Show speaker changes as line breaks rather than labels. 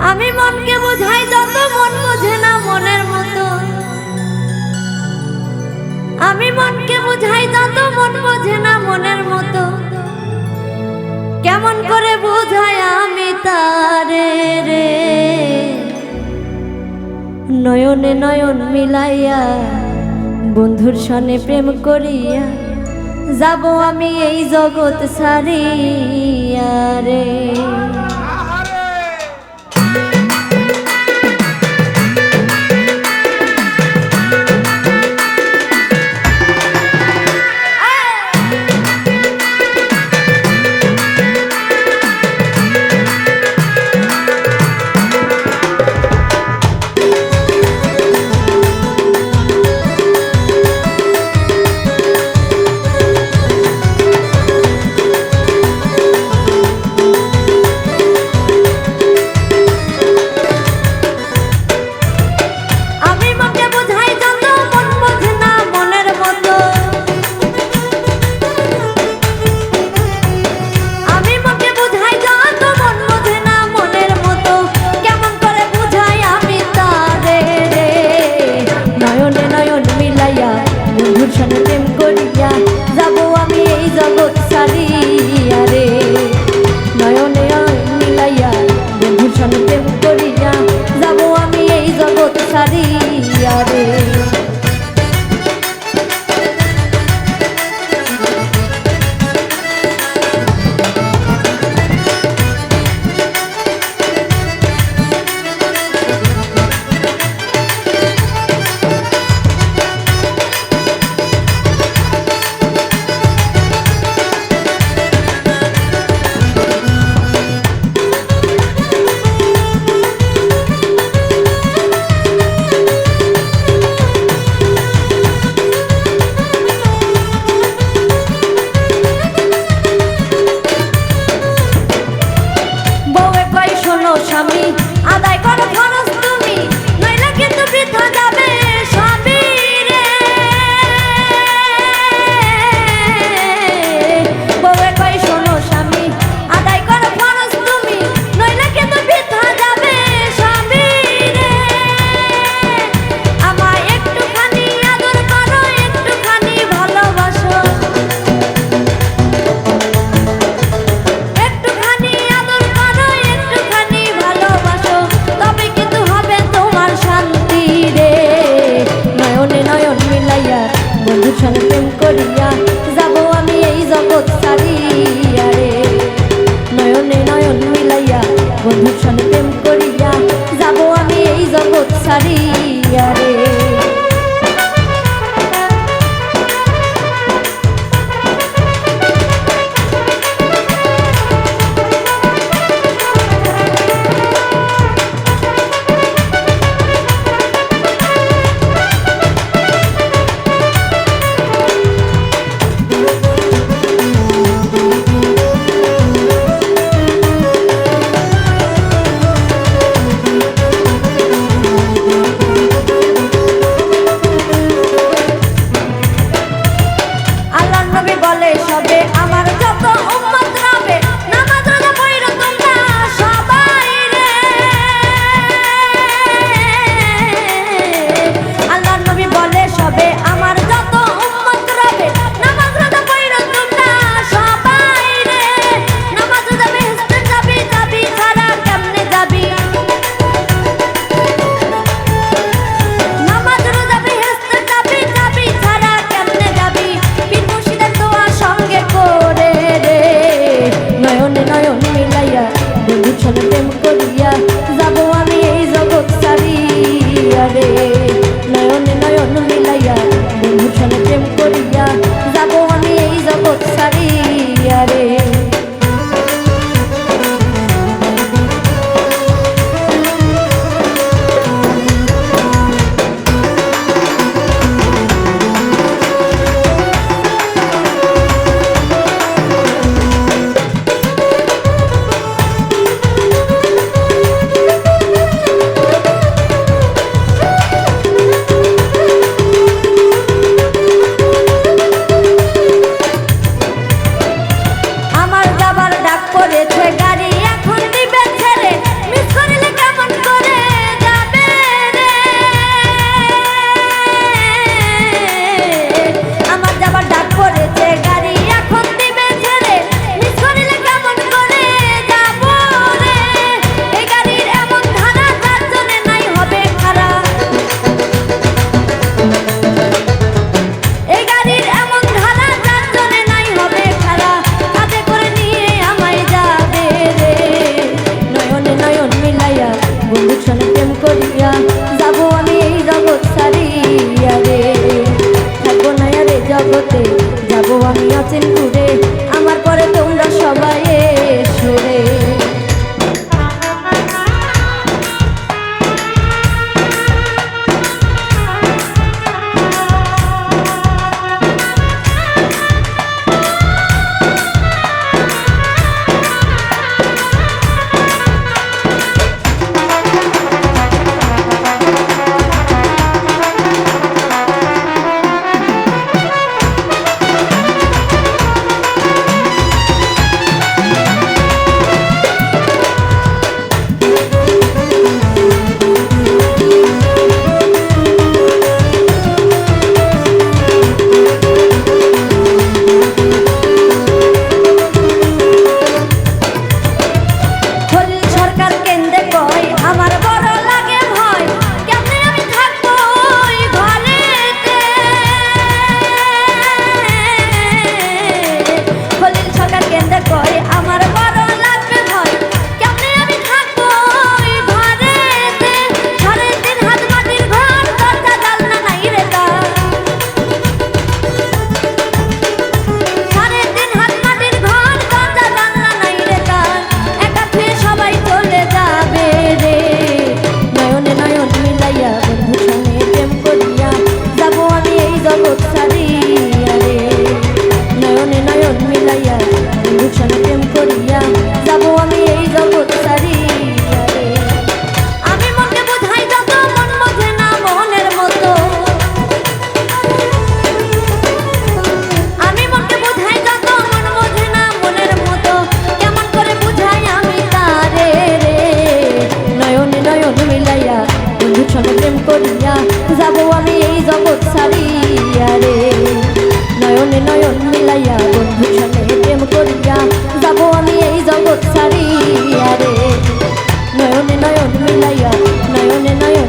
আমি মনকে বোঝাই যত মন বোঝে না মনের মতো। আমি মনকে বোঝাই যত মন বোঝে না মনের মতো। কেমন করে বোঝাই আমি তারে রে? নয়নে নয়ন মিলাইয়া বন্ধুর সনে প্রেম করিয়া যাব আমি এই জগৎ সারিয়া রে। vida. করিয়া যাব আমি এই জগৎ সারিয়া রে। থাকব না রে জগতে যাব আমি অচিন প্রেম করিয়া যাব আমি এই জগৎ ছাড়িয়া রে। নয়নে নয়ন মিলাইয়া বন্ধুর সঙ্গে প্রেম করিয়া যাব আমি এই জগৎ ছাড়িয়া রে। নয়নে নয়ন মিলাইয়া, নয়নে নয়ন